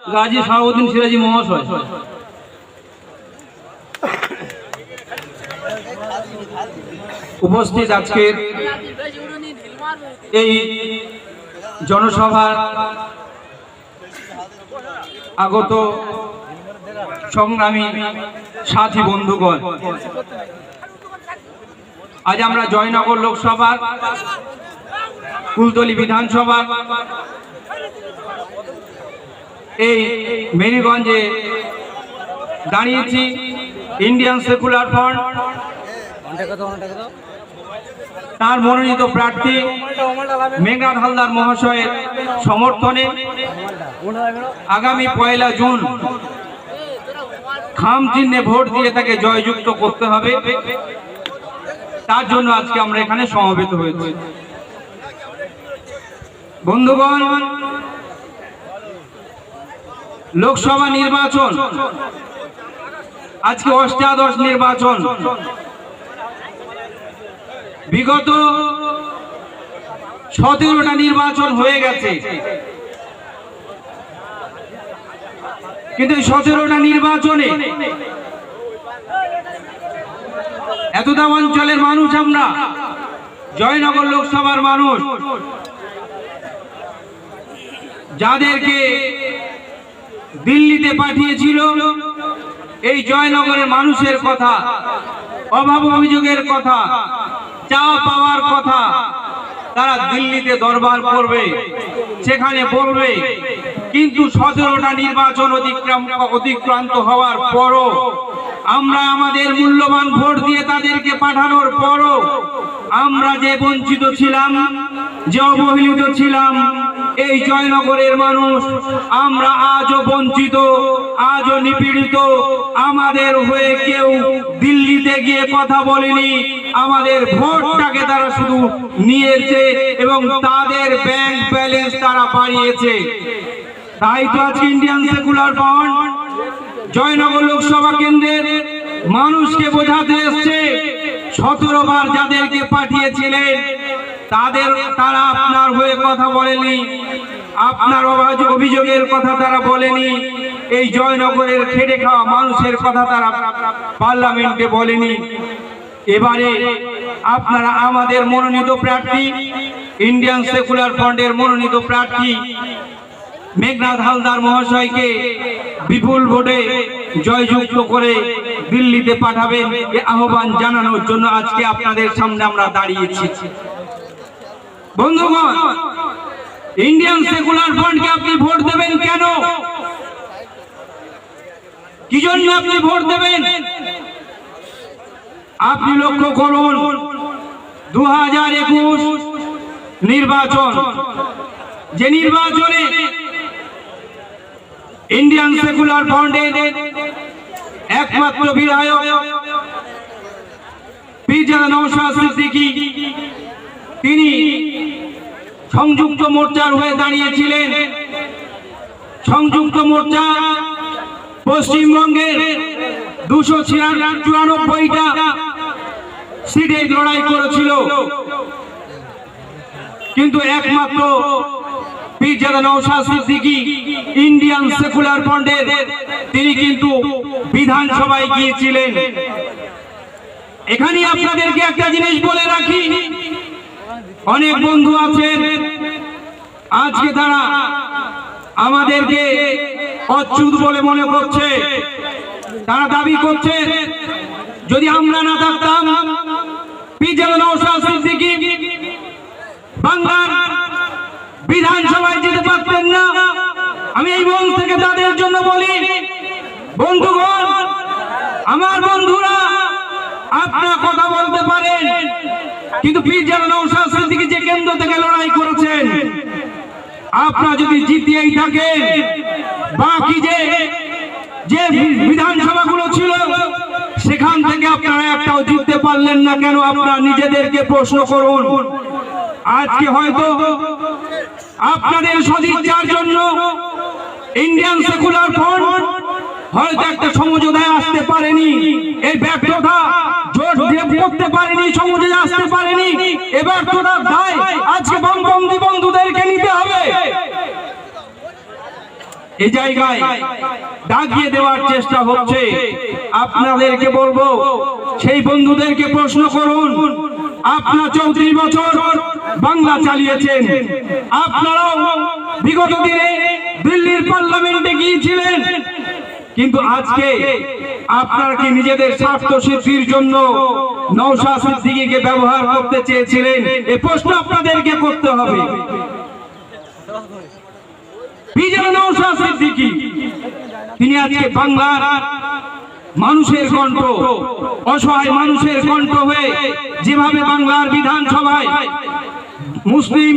গাজী শাহাবুদ্দিন সিরাজি মহাশয়। উপস্থিত আজকের এই জনসভার আগত সংগ্রামী সাথী বন্ধুগণ, আজ আমরা জয়নগর লোকসভার, কুলতলি বিধানসভা এই মেরিগঞ্জে দাঁড়িয়েছি ইন্ডিয়ান সেকুলার ফ্রন্ট তার মনোনীত প্রার্থী মেঘনাথ হালদার মহাশয়ের সমর্থনে আগামী পয়লা জুন খাম চিহ্নে ভোট দিয়ে তাকে জয়যুক্ত করতে হবে। তার জন্য আজকে আমরা এখানে সমবেত হয়েছি। বন্ধুগণ লোকসভা নির্বাচন। আজকে অষ্টাদশ নির্বাচন। বিগত সতেরোটা নির্বাচন হয়ে গেছে। কিন্তু সতেরোটা নির্বাচনে এতটা অঞ্চলের মানুষ আমরা, জয়নগর লোকসভার মানুষ, যাদেরকে দিল্লিতে পাঠিয়েছিল। এই জয়নগরের মানুষের কথা, অভাব অভিযোগের কথা চা পাওয়ার কথা, তারা দিল্লিতে দরবার করবে, সেখানে বলবে। কিন্তু সতেরোটা নির্বাচন অতিক্রম, অতিক্রান্ত হওয়ার পরও আমরা আমাদের মূল্যবান ভোট দিয়ে তাদেরকে পাঠানোর পরও আমরা যে বঞ্চিত ছিলাম, যে অবহেলিত ছিলাম এই জয়নগরের মানুষ, আমরা আজও বঞ্চিত, আজও নিপীড়িত। আমাদের হয়ে কেউ দিল্লিতে গিয়ে কথা বলেনি। আমাদের ভোটটাকে তারা শুধু নিয়েছে এবং তাদের ব্যাংক ব্যালেন্স তারা বাড়িয়েছে। তাই তো আজকে Indian Secular Front Joynagar Lok Sabha কেন্দ্রের মানুষকে বোঝাতে এসছে। সতেরো বার যাদেরকে পাঠিয়েছিলেন তাদের, তারা আপনার হয়ে কথা বলেনি। আপনার অভিযোগ- অভিযোগের কথা তারা বলেনি। এই জয়নগরের খেটে খাওয়া মানুষের কথা তারা পার্লামেন্টে বলেনি। এবারে আপনারা আমাদের মনোনীত প্রার্থী, ইন্ডিয়ান সেকুলার ফ্রন্টের মনোনীত প্রার্থী মেঘনাথ হালদার মহাশয়কে বিপুল ভোটে জয়যুক্ত করে দিল্লিতে পাঠাবেন, এ আহ্বান জানানোর জন্য আজকে আপনাদের সামনে আমরা দাঁড়িয়েছি। বন্ধুগণ ইন্ডিয়ান সেকুলার ফ্রন্টকে আপনি ভোট দেবেন কেন? কি জন্য আপনি ভোট দেবেন? আপনি লক্ষ্য করুন দু হাজার একুশ নির্বাচন, যে নির্বাচনে ইন্ডিয়ান সেকুলার ফ্রন্টের একমাত্র বিধায়ক পিজাদা নওশাদ সিদ্দিকী তিনি সংযুক্ত মোর্চার হয়ে দাঁড়িয়েছিলেন। সংযুক্ত মোর্চা পশ্চিমবঙ্গের দুশো চুরানব্বইটা সিটে লড়াই করেছিল। কিন্তু একমাত্র পীরজাদা নওশাদ সিদ্দিকী ইন্ডিয়ান সেকুলার ফ্রন্টের তিনি কিন্তু বিধানসভায় গিয়েছিলেন। এখানে আপনাদেরকে একটা জিনিস বলে রাখি অনেক বন্ধু আছেন। আজকে তারা আমাদেরকে অচ্যুত বলে মনে করছে। তারা দাবি করছে, যদি আমরা না থাকতাম পীরজাদা নওশাদ সিদ্দিকী বাংলার বিধানসভায় যেতে পারতেন না। আমি এই মন থেকে তাদের জন্য বলি, বন্ধুগণ, আমার বন্ধুরা আপনারা কথা বলতে পারেন। কিন্তু পীরজাদা নওশাদ সিদ্দিকী যে কেন্দ্র থেকে লড়াই করেছেন, আপনারা যদি জিতিয়েই থাকেন, বাকি যে যে বিধানসভাগুলো ছিল, সেখান থেকে আপনারা একটাও জিততে পারলেন না কেন? আপনারা নিজেদেরকে প্রশ্ন করুন। আজকে হয়তো আপনাদের সদিচ্ছার জন্য ইন্ডিয়ান সেকুলার ফ্রন্ট হয়তো একটা সমঝোতায় আসতে পারেনি। এই ব্যর্থতা দিয়ে করতে পারেনি, সমঝোতায় আসতে পারেনি। এ ব্যর্থতার দায় আজকে বামপন্থী বন্ধুদেরকে নিতে হবে। এই জায়গায় ডাকিয়ে দেওয়ার চেষ্টা হচ্ছে। আপনাদেরকে বলব, সেই বন্ধুদেরকে প্রশ্ন করুন, আপনার চৌত্রিশ বছর বাংলা চালিয়েছেন। আপনারাও বিগত দিনে দিল্লির পার্লামেন্টে গিয়েছিলেন। কিন্তু আজকে আপনারা কি নিজেদের স্বার্থ সিদ্ধির জন্য নৌশা সিদ্দিকিকে ব্যবহার করতে চেয়েছিলেন? এ প্রশ্ন আপনাদেরকে করতে হবে। তিনি আজকে বাংলার মানুষের কণ্ঠ, অসহায় মানুষের কণ্ঠ হয়ে যেভাবে বাংলার বিধানসভায় মুসলিম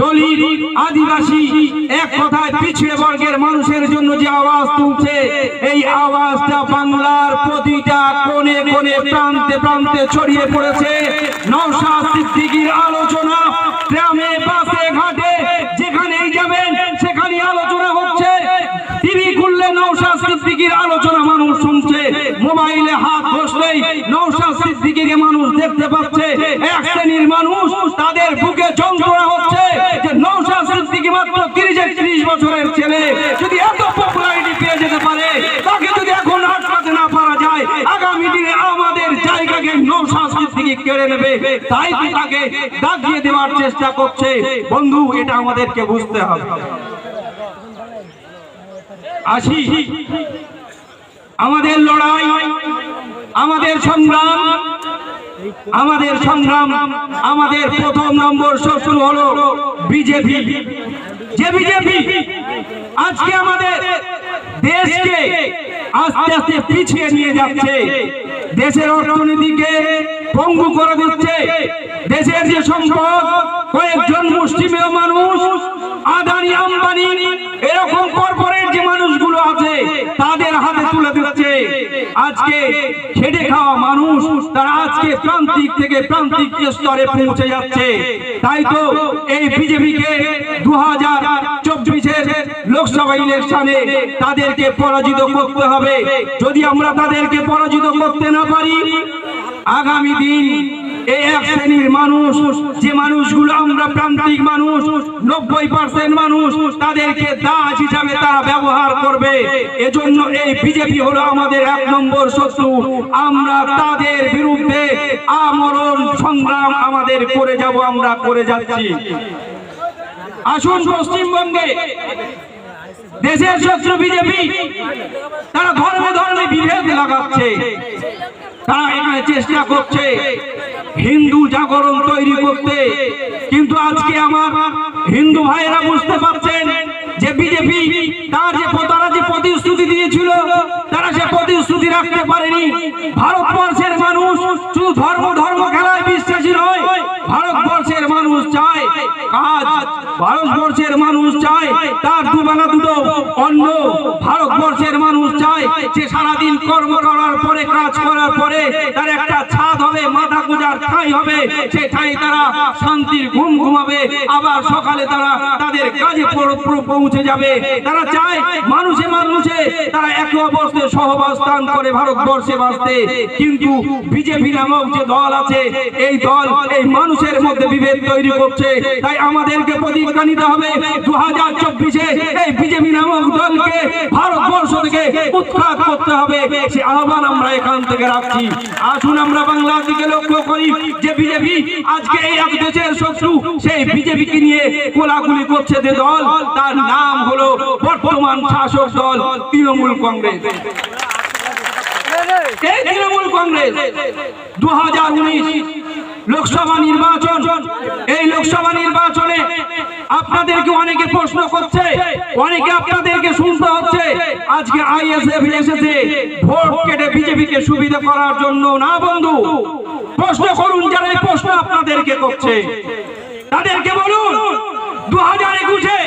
দলিত আদিবাসী এক কথায় পিছিয়ে বর্গের মানুষের জন্য যে আওয়াজ তুলছে, এই আওয়াজটা বাংলার প্রতিটা কোণে কোণে প্রান্তে প্রান্তে ছড়িয়ে পড়েছে। নওশাদ সিদ্দিকীর আলোচনা গ্রামে, বাসে, ঘাটে, যেখানেই যাবেন সেখানে আলোচনা হচ্ছে। টিভি খুললে নওশাদ সিদ্দিকীর আলোচনা মানুষ শুনছে। মোবাইলে হাত বসলেই নওশাদ সিদ্দিকীকে মানুষ দেখতে পাচ্ছে। শ্রেণির মানুষ তাদের বুকে যন্ত্রণা হচ্ছে যে নওশাদ সিদ্দিকী মাত্র তিরিশ একত্রিশ বছরের ছেলে। যদি এত পপুলারিটি পেয়ে যেতে পারে, তাকে যদি এখন আটকাতে না পারা যায়, আগামী দিনে আমাদের জায়গাকে নওশাদ সিদ্দিকী কেড়ে নেবে। তাই তাকে দাগিয়ে দেওয়ার চেষ্টা করছে। বন্ধু, এটা আমাদেরকে বুঝতে হবে। আসি। আমাদের লড়াই, আমাদের সংগ্রাম আমাদের সংগ্রাম, আমাদের প্রথম নম্বর শত্রু হলো বিজেপি। যে বিজেপি আজকে আমাদের দেশকে আস্তে আস্তে পিছিয়ে নিয়ে যাচ্ছে, দেশের অর্থনীতিকে পঙ্গু করে দিচ্ছে, দেশের যে সম্পদ, কয়েকজন মুসলিমীয় মানুষ, আদানি, আম্বানি, এরকম কর্পোরেট যে মানুষগুলো আছে, তাদের হাতে তুলে দিচ্ছে আজকে খেটে খাওয়া মানুষ তারা আজকে প্রান্তিক থেকে প্রান্তিক স্তরে পৌঁছে যাচ্ছে। তাই তো এই বিজেপিকে দু হাজার চব্বিশের লোকসভা ইলেকশনে তাদেরকে পরাজিত করতে হবে। যদি আমরা তাদেরকে পরাজিত করতে না পারি, আগামী দিন এই এক শ্রেণির মানুষ, যে মানুষগুলো আমরা প্রান্তিক মানুষ, নব্বই পার্সেন্ট মানুষ, তাদেরকে দাস হিসাবে তারা ব্যবহার করবে। এজন্য এই বিজেপি হলো আমাদের এক নম্বর শত্রু। আমরা তাদের বিরুদ্ধে আমরণ সংগ্রাম আমাদের করে যাব, আমরা করে যাচ্ছি। আসুন পশ্চিমবঙ্গে। দেশের শত্রু বিজেপি, তারা ধর্মে ধর্মে বিভেদ লাগাচ্ছে। তারা এখানে চেষ্টা করছে। হিন্দু জাগরণ তৈরি করতে। কিন্তু আজকে আমার হিন্দু ভাইরা বুঝতে পারছেন যে বিজেপি তার যে তারা যে প্রতিশ্রুতি দিয়েছিল, তারা সে প্রতিশ্রুতি রাখতে পারেনি। ভারতবর্ষের মানুষ শুধু ধর্ম ধর্ম খেলায় বিশ্বাসী নয়, ভারতবর্ষের মানুষ চায় কাজ ভারতবর্ষের মানুষ চায় তার দুবেলা দুটো অন্ন। ভারতবর্ষের মানুষ চায় যে সারাদিন কর্ম করার পরে, কাজ করার পরে তার একটা ছাদ হবে, মাথা গুজার ঠাই হবে। সে ঠাই তারা শান্তির ঘুম ঘুমাবে। আবার সকালে তারা তাদের কাজে পৌঁছে যাবে। তারা চায় মানুষে মানুষে তারা একে অবস্থায় সহবাস্থান করে ভারতবর্ষে বাঁচতে। কিন্তু বিজেপি নামক যে দল আছে, এই দল এই মানুষের মধ্যে বিভেদ তৈরি করছে। তাই আমাদেরকে প্রতিজ্ঞা নিতে হবে দু হাজার চব্বিশে। এই বিজেপি নামক দলকে ভারতবর্ষ থেকে উৎখাত করতে হবে। সে আহ্বান আমরা এখান থেকে রাখছি। আসুন আমরা বাংলার দিকে লক্ষ্য করি যে বিজেপি আজকে এই এক দেশের শত্রু, সেই বিজেপিকে নিয়ে কোলাকুলি করছে যে দল, তার নাম হলো বর্তমান শাসক দল, তৃণমূল কংগ্রেস। তৃণমূল কংগ্রেস দু হাজার উনিশ লোকসভা নির্বাচন। এই লোকসভা নির্বাচনে আপনাদেরকে অনেকে প্রশ্ন করছে, অনেকে আপনাদেরকে শুনতে হচ্ছে, আজকে আইএসএফ এসেছে, ভোট কেটে বিজেপিকে সুবিধা করার জন্য না বন্ধু? প্রশ্ন করুন, যারা এই প্রশ্ন আপনাদেরকে করছে। তাদেরকে বলুন দু হাজার একুশে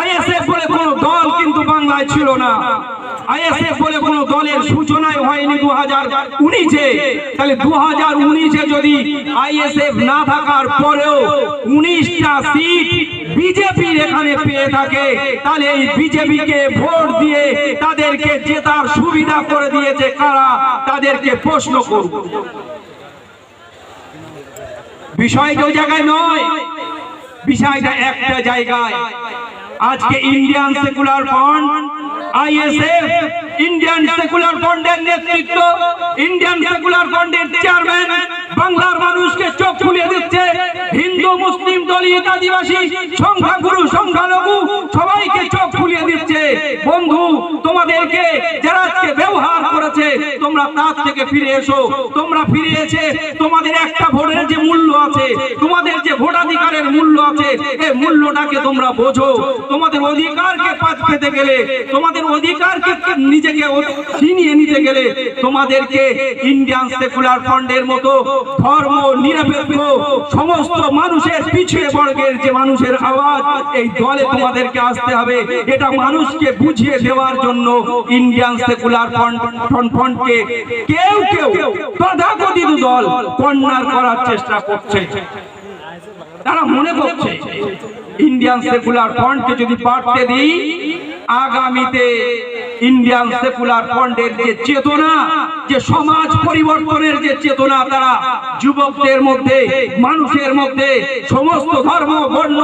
আইএসএফ বলে কোনো দল কিন্তু বাংলায় ছিল না। আইএসএফ বলে কোনো দলের সূচনায় হয়নি দু হাজার উনিশে। তাহলে দু উনিশে যদি না থাকার পরেও বিজেপির এখানে থাকে, তাহলে এই বিজেপিকে ভোট দিয়ে তাদেরকে জেতার সুবিধা করে দিয়েছে কারা? তাদেরকে প্রশ্ন করব। বিষয়টা ওই জায়গায় নয়, বিষয়টা একটা জায়গায়। আজকে Indian Secular Front ISF Indian Secular ফ্রন্টের নেতৃত্ব ইন্ডিয়ান সেকুলার ফ্রন্টের চেয়ারম্যান বাংলার মানুষকে চোখ খুলিয়ে দিচ্ছে, হিন্দু, মুসলিম দলিত আদিবাসী, সংখ্যাগুরু, সংখ্যালঘু, সবাইকে চোখ খুলিয়ে দিচ্ছে। বন্ধু, তোমাদেরকে যারা আজকে ব্যবহার করেছে, তোমরা তার থেকে ফিরে এসো। তোমরা ফিরে এসে তোমাদের একটা ভোটের যে মূল্য আছে, তোমাদের যে ভোটাধিকারের মূল্য আছে, এই মূল্যটাকে তোমরা বোঝো। তোমাদের অধিকারকে পাত পেতে গেলে, তোমাদের অধিকারকে নিজেকে ছিনিয়ে নিতে গেলে, তোমাদেরকে ইন্ডিয়ান সেকুলার ফ্রন্টের মতো ধর্ম, নিরপেক্ষ সমস্ত মানুষের পিছিয়ে বর্গের যে মানুষের আওয়াজ, এই দলে তোমাদেরকে আসতে হবে। এটা মানুষকে বুঝিয়ে দেওয়ার জন্য ইন্ডিয়ান সেকুলার ফ্রন্ট ফ্রন্টকে কেউ কেউ তথাকথিত দল কন্যার করার চেষ্টা করছে। তারা মনে করছে ইন্ডিয়ান সেকুলার ফ্রন্টকে যদি পাঠতে দিই আগামীতে ইন্ডিয়ান সেকুলার ফ্রন্টের যে চেতনা, যে সমাজ পরিবর্তনের যে চেতনা তারা, যুবকদের মধ্যে, মানুষের মধ্যে, সমস্ত ধর্ম, বর্ণ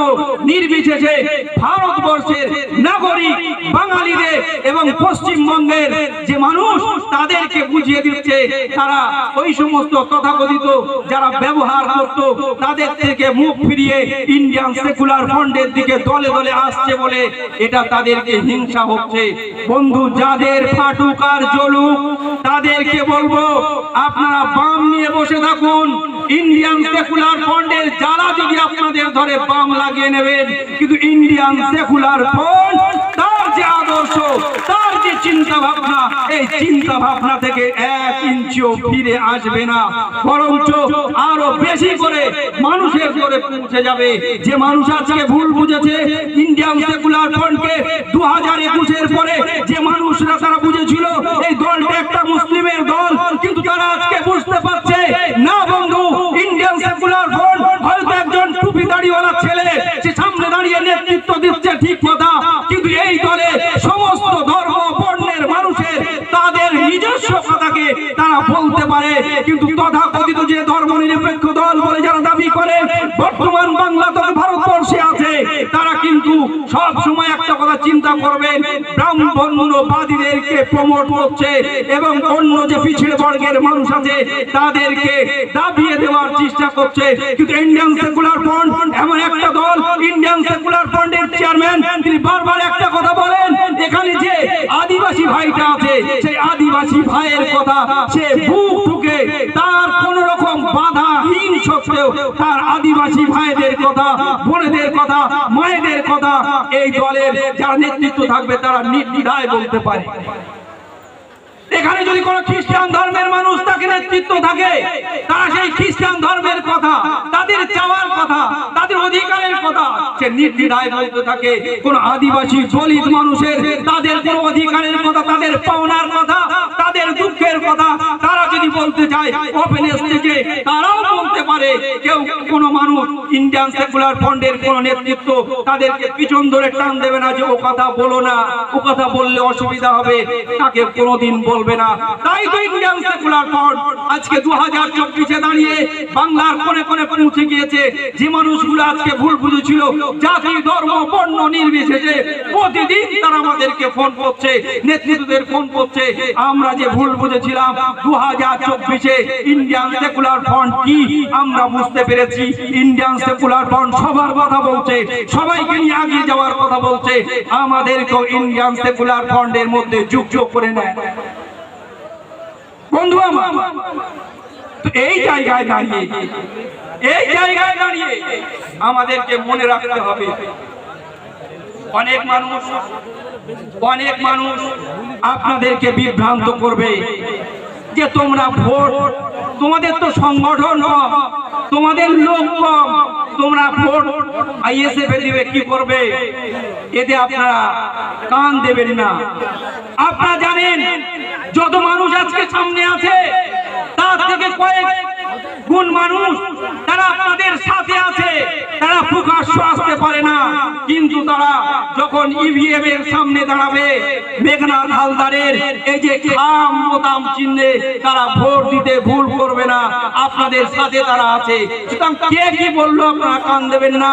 নির্বিশেষে ভারতবর্ষের নাগরিক বাঙালিদের এবং পশ্চিমবঙ্গের যে মানুষ, তাদেরকে বুঝিয়ে দিচ্ছে তারা ওই সমস্ত তথাকথিত যারা ব্যবহার করত, তাদের থেকে মুখ ফিরিয়ে ইন্ডিয়ান সেকুলার ফ্রন্টের দিকে দলে দলে আসছে বলে এটা তাদেরকে হিংসা হচ্ছে। বন্ধু যাদের ফাটুক আর জ্বলুক তাদেরকে বলব, আপনারা বাম নিয়ে বসে থাকুন। ইন্ডিয়ান সেকুলার ফন্ডের যারা যদি আপনাদের ধরে বাম লাগিয়ে নেবেন, কিন্তু ইন্ডিয়ান সেকুলার যে আদর্শ, তার যে চিন্তা ভাবনা এই চিন্তা ভাবনা থেকে এক ইঞ্চিও ফিরে আসবে না। বরঞ্চ আরও বেশি করে মানুষের করে পৌঁছে যাবে। যে মানুষ আজকে ভুল বুঝেছে ইন্ডিয়ান সেকুলার ফ্রন্টকে দু হাজার একুশের পরে যে মানুষরা তারা বুঝেছিল, এই দলটা একটা মুসলিমের দল, কিন্তু তারা আজকে বুঝতে পারছে, না বন্ধু ইন্ডিয়ান সেকুলার ফ্রন্ট হয়তো একজন টুপি দাড়িওয়ালা ছেলে সে সামনে দাঁড়িয়ে নেতৃত্ব দিচ্ছে ঠিক কথা কিন্তু এই দলে সমস্ত ধর্ম বর্ণের মানুষের তাদের নিজস্ব কথাকে তারা বলতে পারে কিন্তু তথাকথিত যে ধর্ম নিরপেক্ষ দল বলে যারা দাবি করে বর্তমান বাংলা তথা ভারতবর্ষে আছে তারা কিন্তু সব সময় একটা কথা চিন্তা করবেন ব্রাহ্মণ্যবাদীদেরকে প্রমোট করছে এবং অন্য যে পিছিয়ে বর্গের মানুষ আছে, তাদেরকে দাবিয়ে দেওয়ার চেষ্টা করছে। কিন্তু ইন্ডিয়ান সেকুলার ফ্রন্ট এমন একটা দল ইন্ডিয়ান সেকুলার ফ্রন্টের চেয়ারম্যান তিনি বারবার একটা কথা বলেন, এখানে যে আদিবাসী ভাইটা আছে, সেই আদিবাসী ভাইয়ের কথা সে বুক তার কোন রকম বাধাহীন সত্ত্বেও তার আদিবাসী ভাইদের কথা, বোনেদের কথা, মায়েদের কথা, এই দলের যারা নেতৃত্ব থাকবে তারা নির্দ্বিধায় বলতে পারে। এখানে যদি কোন খ্রিস্টান ধর্মের মানুষ তাকে নেতৃত্ব থাকে, তারা সেই খ্রিস্টান ধর্মের কথা, তাদের চাওয়ার কথা, তাদের অধিকারের কথা, সে নির্দ্বিধায় বলতে থাকে, কোন আদিবাসী দলিত মানুষের তাদের কোন অধিকারের কথা, তাদের পাওনার কথা, তাদের দুঃখের কথা, তারা যদি বলতে চায় ওপেন স্টেজে তারাও বলতে পারে, কেউ কোন মানুষ ইন্ডিয়ান সেকুলার ফ্রন্টের কোন নেতৃত্ব তাদেরকে পিছন ধরে টান দেবে না যে ও কথা বলো না, ও কথা বললে অসুবিধা হবে, তাকে কোনোদিন বলবে না। তাই তো ইন্ডিয়ান সেকুলার ফ্রন্ট আজকে দু হাজার চব্বিশে দাঁড়িয়ে বাংলার কোনে কোনে পৌঁছে গিয়েছে। যে মানুষগুলো আজকে ভুল বুঝেছিল, জাতি, ধর্ম, বর্ণ নির্বিশেষে প্রতিদিন তারা আমাদেরকে ফোন করছে, নেতৃত্বদের ফোন করছে। আমরা যে ভুল বুঝেছিলাম দু হাজার চব্বিশে ইন্ডিয়ান সেকুলার ফ্রন্ট কি আমরা বুঝতে পেরেছি? ইন্ডিয়ান সেকুলার ফ্রন্ট সবার কথা বলছে, সবাইকে নিয়ে আগিয়ে যাওয়ার কথা বলছে। আমাদেরকেও ইন্ডিয়ান সেকুলার ফ্রন্টের মধ্যে যুক্ত করে নেয়। বন্ধু আমার। তো এই জায়গায় দাঁড়িয়ে, এই জায়গায় দাঁড়িয়ে আমাদেরকে মনে রাখতে হবে, অনেক মানুষ অনেক মানুষ আপনাদেরকে বিভ্রান্ত করবে যে তোমরা ভোট, তোমাদের তো সংগঠন তোমাদের লোক কম তোমরা ভোট আইএসএফ দিবে কি করবে? এতে আপনারা কান দেবেন না। আপনারা জানেন, যত মানুষ আজকে সামনে আছে, তার থেকে কয়েক গুণ মানুষ তারা আপনাদের সাথে আছে। প্রকাশ্য আসতে পারে না। কিন্তু তারা যখন ইভিএম এর সামনে দাঁড়াবে মেঘনাথ হালদারের এই যে খাম বোতাম চিহ্নে তারা ভোট দিতে ভুল করবে না। আপনাদের সাথে তারা আছে। কে কি বলল আপনারা কান দেবেন না।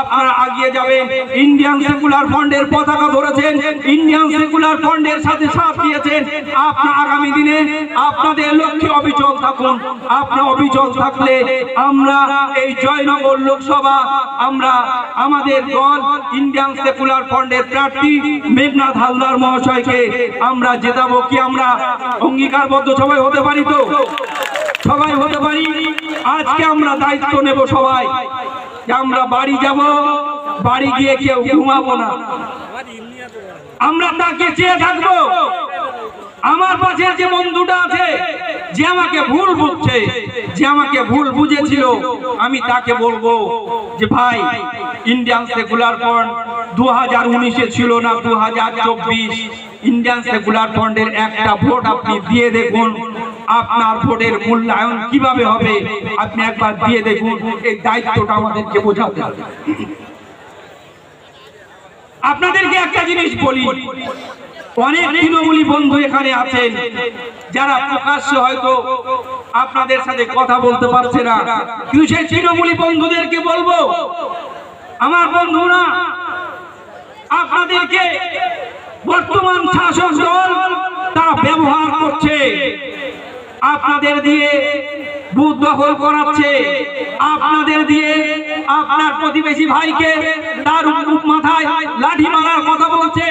আপনারা আগিয়ে যাবেন। ইন্ডিয়ান সেকুলার ফান্ডের পতাকা ধরেছেন। ইন্ডিয়ান সেকুলার ফান্ডের সাথে সাথ দিয়েছেন। আপনার আগামী দিনে আপনাদের লক্ষ্যে অবিচল থাকুন। আপনার অবিচল থাকলে আমরা এই জয়নগর লোকসভা আমরা আমাদের দল ইন্ডিয়ান সেকুলার ফান্ডের প্রার্থী মেঘনাথ হালদার মহাশয়কে আমরা জেতাবো কি আমরা অঙ্গীকারবদ্ধ সবাই হতে পারি তো? সবাই হতে পারি? আজকে আমরা দায়িত্ব নেব সবাই। আমরা বাড়ি যাব, বাড়ি গিয়ে কেউ ঘুমাবো না। আমরা তাকে চেয়ে থাকব। আমার পাশের যে বন্ধুটা আছে, যে আমাকে ভুল বুঝছে, যে আমাকে ভুল বুঝেছিল, আমি তাকে বলব যে, ভাই ইন্ডিয়ান সেকুলার ফ্রন্ট দু হাজার উনিশে ছিল না দু হাজার চব্বিশ ইন্ডিয়ান সেকুলার ফ্রন্টের একটা ভোট আপনি দিয়ে দেখুন। আপনার ভোটের মূল্যায়ন কীভাবে হবে, আপনি একবার দিয়ে দেখুন। এই দায়িত্বটা আমাদেরকে বোঝাতে হবে। আপনাদেরকে একটা জিনিস বলি। অনেক তৃণমূলী বন্ধু এখানে আছেন, যারা প্রকাশ্যে হয়তো আপনাদের সাথে কথা বলতে পারছে না। কিন্তু সেই তৃণমূলী বন্ধুদেরকে বলব, আমার বন্ধুরা, আপনাদেরকে বর্তমান শাসক দল তারা ব্যবহার করছে। আপনাদের দিয়ে বুথ দখল করাচ্ছে। আপনাদের দিয়ে আপনার প্রতিবেশী ভাইকে তার মাথায় লাঠি মারার কথা বলছে।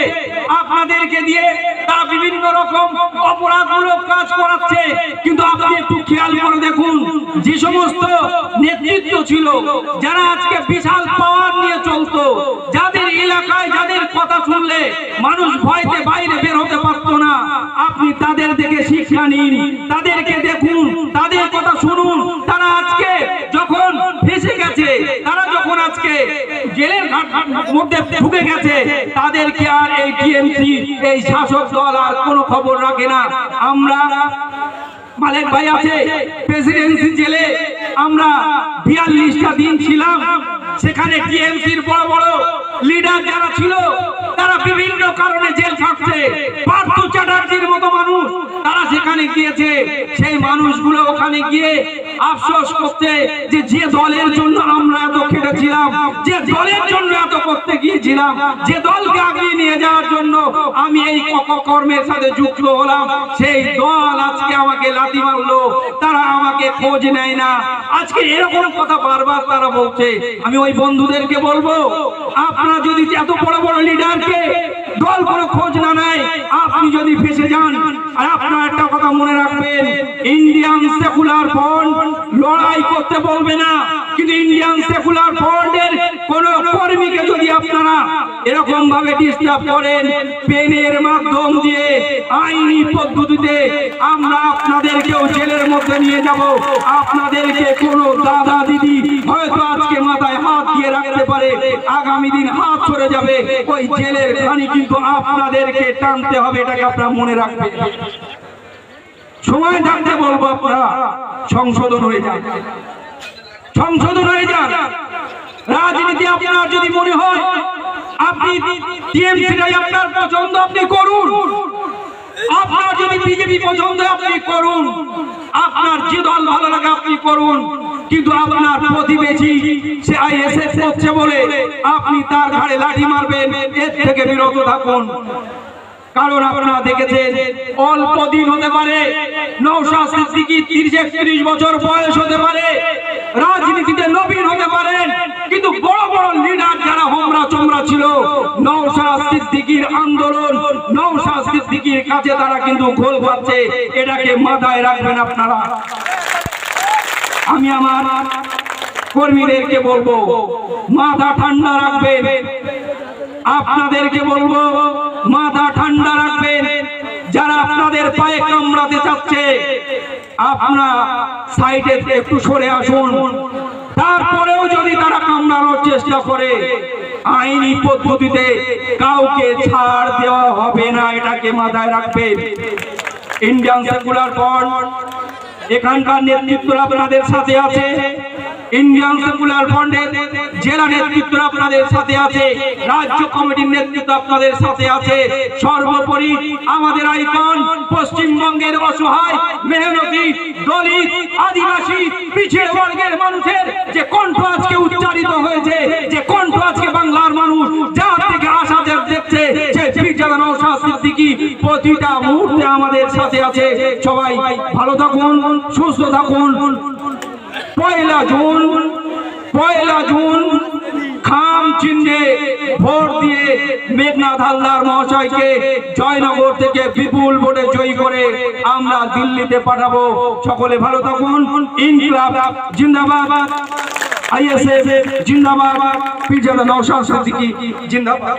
আপনাদেরকে দিয়ে তারা বিভিন্ন রকম অপরাধমূলক কাজ করাচ্ছে। কিন্তু আপনি একটু খেয়াল করে দেখুন, যে সমস্ত নেতৃত্ব ছিল, যারা আজকে বিশাল পাওয়ার নিয়ে চলতো, যাদের এলাকায় যাদের কথা শুনলে মানুষ ভয়তে বাইরে বের হতে পারতো না। আপনি তাদের দেখে শিক্ষা নিন তাদেরকে দেখুন তাদের কথা শুনুন তারা আজকে যখন ফেসে গেছে তারা যখন আজকে জেলের ঘাট- মধ্যে ঢুকে গেছে, তাদেরকে আর এই টিএমসি এই শাসক দল আর কোনো খবর রাখে না। আমরা মালিক ভাই আছে প্রেসিডেন্সি জেলে আমরা বিয়াল্লিশটা দিন ছিলাম। সেখানে টিএমসির বড় বড় লিডার যারা ছিল, তারা বিভিন্ন কারণে জেল খাটছে। পার্থ চ্যাটার্জির মতো মানুষ তারা সেখানে গিয়েছে। সেই মানুষগুলো ওখানে গিয়ে আফসোস করছে যে যে দলের জন্য আমরা এত খেটেছিলাম, যে দলের জন্য এত করতে গিয়েছিলাম, যে দলকে আগিয়ে নিয়ে যাওয়ার জন্য আমি এই কর্মের সাথে যুক্ত হলাম। সেই দল আজকে আমাকে লাথি মারলো, তারা আমাকে খোঁজ নেয় না। আজকে এরকম কথা বারবার তারা বলছে। আমি ওই বন্ধুদেরকে বলব, আপনারা যদি এত বড় বড় লিডারকে দল কোনো খোঁজ না নেয়। আপনি যদি ফেসে যান, আর আপনার একটা কথা মনে রাখবেন ইন্ডিয়ান সেকুলার ফ্রন্ট লড়াই করতে বলবে না। কিন্তু ইন্ডিয়ান সেকুলার ফ্রন্টের কোন কর্মীকে যদি আপনারা এরকম ভাবে ডিস্টার্ব করেন, পেনের মাধ্যম দিয়ে, আইনি পদ্ধতিতে, আমরা আপনাদেরকেও জেলের মধ্যে নিয়ে যাব। আপনাদেরকে কোনো দাদা দিদি হয়তো আজকে পারে আগামী দিন হাত সরে যাবে। ওই জেলের খানি কিন্তু আপনাদেরকে টানতে হবে, এটাকে আপনারা মনে রাখবেন। সময় থাকতে বলব আপনারা, সংশোধন হয়ে যান সংশোধন হয়ে যান রাজনীতি আপনার যদি মনে হয়, আপনি টিএমসিটাই আপনার পছন্দ, আপনি করুন। আপনার যদি বিজেপি পছন্দ, আপনি করুন। আপনার যে দল ভালো লাগে, আপনি করুন। কিন্তু আপনার প্রতিবেশী, সে আইএসএস করছে বলে আপনি তার ঘাড়ে লাঠি মারবেন, এর থেকে বিরত থাকুন। কারণ আপনারা দেখেছেন, অল্প দিন হতে পারে নৌশা সিদ্দিকি তিরিশ একত্রিশ বছর বয়স হতে পারে, রাজনীতিতে নবীন হতে পারেন, কিন্তু বড় বড় লিডার যারা হোমরা চোমরা ছিল নৌশা সিদ্দিকির আন্দোলন নৌশা সিদ্দিকির কাছে তারা কিন্তু খোল পাচ্ছে এটাকে মাথায় রাখবেন আপনারা। আমি আমার কর্মীদেরকে বলব, মাথা ঠান্ডা রাখবেন। আপনাদেরকে বলব, মাথা আপনারা সাইডে একটু সরে আসুন। তারপরেও যদি তারা কামড়ানোর চেষ্টা করে, আইনি পদ্ধতিতে কাউকে ছাড় দেওয়া হবে না, এটাকে মাথায় রাখবে। ইন্ডিয়ান সেকুলার ফ্রন্ট এখানকার নেতৃত্ব আপনাদের সাথে আছে। ইন্ডিয়ান সেকুলার ফ্রন্টের জেলা নেতৃত্ব আপনাদের সাথে আছে, রাজ্য কমিটির নেতৃত্ব আপনাদের সাথে আছে। সর্বোপরি আমাদের আইকন পশ্চিমবঙ্গের অসহায়, মেহনতি, দলিত, আদিবাসী, পিছিয়ে বর্গের মানুষের যে কণ্ঠ আজকে উচ্চারিত হয়েছে, যে কণ্ঠ আজকে বাংলার মানুষ যার থেকে আশা দেখছে প্রতিটা মুহূর্তে আমাদের সাথে আছে। সবাই ভালো থাকুন, সুস্থ থাকুন। পয়লা জুন পয়লা জুন, খাম চিহ্নে ভোট দিয়ে মেঘনাথ হালদার মহাশয়কে জয়নগর থেকে বিপুল ভোটে জয়ী করে আমরা দিল্লিতে পাঠাবো। সকলে ভালো থাকুন। ইনকিলাব জিন্দাবাদ। আইএসএফ জিন্দাবাদ। পিজাদা নওশাদ সিদ্দিকী জিন্দাবাদ।